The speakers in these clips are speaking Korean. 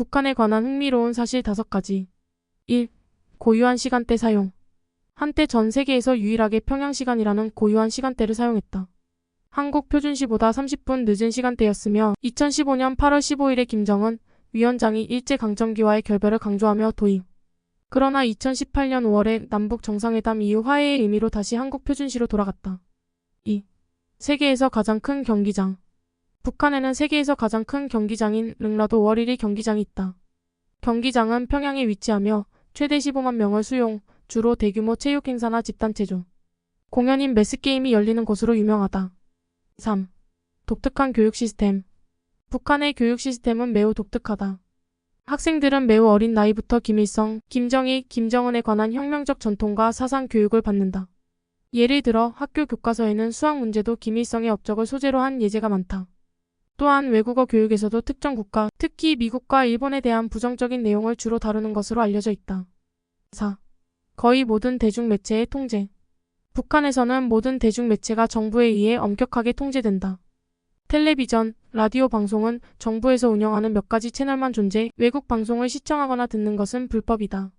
북한에 관한 흥미로운 사실 5가지. 1. 고유한 시간대 사용. 한때 전 세계에서 유일하게 평양시간이라는 고유한 시간대를 사용했다. 한국 표준시보다 30분 늦은 시간대였으며 2015년 8월 15일에 김정은 위원장이 일제강점기와의 결별을 강조하며 도입. 그러나 2018년 5월에 남북 정상회담 이후 화해의 의미로 다시 한국 표준시로 돌아갔다. 2. 세계에서 가장 큰 경기장. 북한에는 세계에서 가장 큰 경기장인 릉라도 월일이 경기장이 있다. 경기장은 평양에 위치하며 최대 15만 명을 수용, 주로 대규모 체육 행사나 집단 체조, 공연인 매스게임이 열리는 곳으로 유명하다. 3. 독특한 교육 시스템. 북한의 교육 시스템은 매우 독특하다. 학생들은 매우 어린 나이부터 김일성, 김정일, 김정은에 관한 혁명적 전통과 사상 교육을 받는다. 예를 들어 학교 교과서에는 수학 문제도 김일성의 업적을 소재로 한 예제가 많다. 또한 외국어 교육에서도 특정 국가, 특히 미국과 일본에 대한 부정적인 내용을 주로 다루는 것으로 알려져 있다. 4. 거의 모든 대중매체의 통제. 북한에서는 모든 대중매체가 정부에 의해 엄격하게 통제된다. 텔레비전, 라디오 방송은 정부에서 운영하는 몇 가지 채널만 존재, 외국 방송을 시청하거나 듣는 것은 불법이다.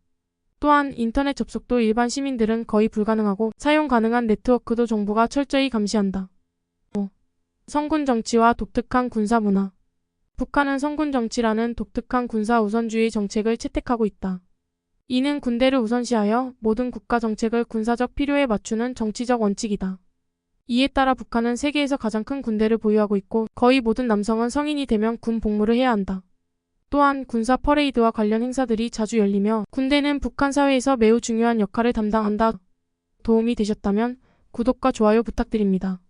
또한 인터넷 접속도 일반 시민들은 거의 불가능하고 사용 가능한 네트워크도 정부가 철저히 감시한다. 5. 성군 정치와 독특한 군사 문화. 북한은 성군 정치라는 독특한 군사 우선주의 정책을 채택하고 있다. 이는 군대를 우선시하여 모든 국가 정책을 군사적 필요에 맞추는 정치적 원칙이다. 이에 따라 북한은 세계에서 가장 큰 군대를 보유하고 있고 거의 모든 남성은 성인이 되면 군 복무를 해야 한다. 또한 군사 퍼레이드와 관련 행사들이 자주 열리며 군대는 북한 사회에서 매우 중요한 역할을 담당한다. 도움이 되셨다면 구독과 좋아요 부탁드립니다.